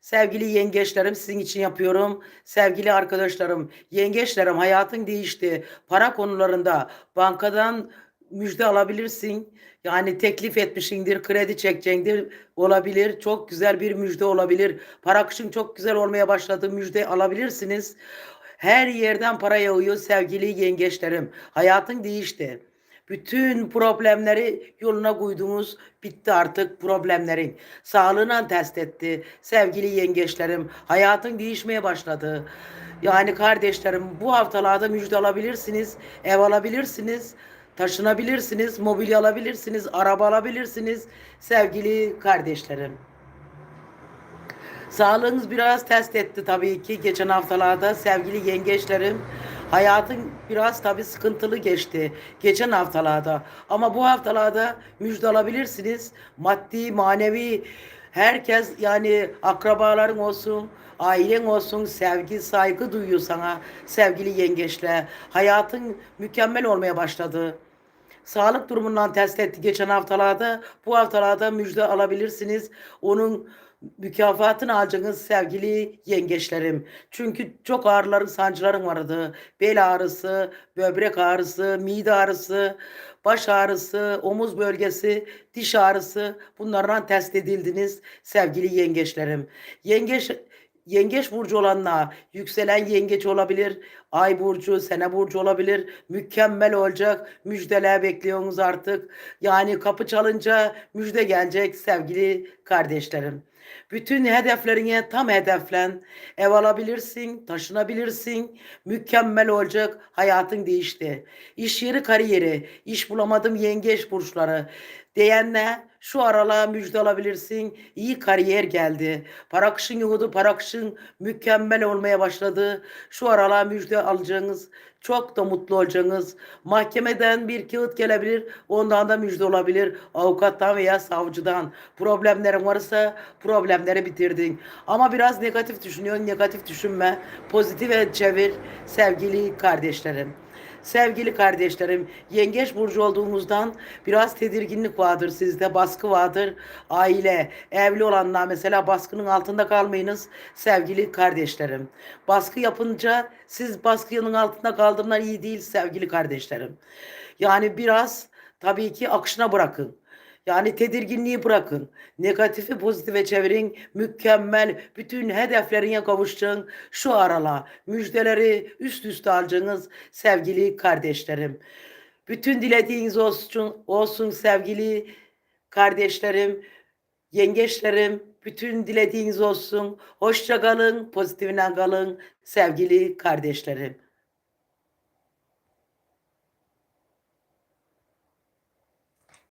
Sevgili yengeçlerim sizin için yapıyorum. Sevgili arkadaşlarım, yengeçlerim hayatın değişti. Para konularında bankadan müjde alabilirsin. Yani teklif etmişindir, kredi çekeceksindir olabilir. Çok güzel bir müjde olabilir. Para akışın çok güzel olmaya başladı. Müjde alabilirsiniz. Her yerden para yağıyor sevgili yengeçlerim. Hayatın değişti. Bütün problemleri yoluna koydunuz. Bitti artık problemlerin. Sağlığına test etti. Sevgili yengeçlerim hayatın değişmeye başladı. Yani kardeşlerim bu haftalarda müjde alabilirsiniz. Ev alabilirsiniz. Taşınabilirsiniz. Mobilya alabilirsiniz. Araba alabilirsiniz. Sevgili kardeşlerim. Sağlığınız biraz test etti tabii ki geçen haftalarda sevgili yengeçlerim. Hayatın biraz tabii sıkıntılı geçti geçen haftalarda. Ama bu haftalarda müjde alabilirsiniz. Maddi, manevi herkes yani akrabaların olsun, ailen olsun sevgi, saygı duyuyor sana sevgili yengeçler. Hayatın mükemmel olmaya başladı. Sağlık durumundan test etti geçen haftalarda. Bu haftalarda müjde alabilirsiniz. Onun mükafatını alacaksınız sevgili yengeçlerim. Çünkü çok ağrıların, sancıların vardı. Bel ağrısı, böbrek ağrısı, mide ağrısı, baş ağrısı, omuz bölgesi, diş ağrısı bunlardan test edildiniz sevgili yengeçlerim. Yengeç Yengeç burcu olanlar yükselen yengeç olabilir, ay burcu, sene burcu olabilir. Mükemmel olacak. Müjdeler bekliyorsunuz artık. Yani kapı çalınca müjde gelecek sevgili kardeşlerim. Bütün hedeflerine tam hedeflen. Ev alabilirsin, taşınabilirsin. Mükemmel olacak. Hayatın değişti. İş yeri, kariyeri, iş bulamadım yengeç burçları diyenler şu aralığa müjde alabilirsin. İyi kariyer geldi. Para akışın yoğdu, para akışın mükemmel olmaya başladı. Şu aralığa müjde alacaksınız. Çok da mutlu olacaksınız. Mahkemeden bir kağıt gelebilir. Ondan da müjde olabilir. Avukattan veya savcıdan. Problemlerin varsa problemleri bitirdin. Ama biraz negatif düşünüyorsun. Negatif düşünme. Pozitife çevir sevgili kardeşlerim. Sevgili kardeşlerim, yengeç burcu olduğumuzdan biraz tedirginlik vardır sizde, baskı vardır. Aile, evli olanlar mesela baskının altında kalmayınız sevgili kardeşlerim. Baskı yapınca siz baskının altında kaldığınlar iyi değil sevgili kardeşlerim. Yani biraz tabii ki akışına bırakın. Yani tedirginliği bırakın. Negatifi pozitife çevirin. Mükemmel bütün hedeflerine kavuşacağın şu arala müjdeleri üst üste alacaksınız sevgili kardeşlerim. Bütün dilediğiniz olsun, olsun sevgili kardeşlerim, yengeçlerim. Bütün dilediğiniz olsun. Hoşça kalın, pozitifine kalın sevgili kardeşlerim.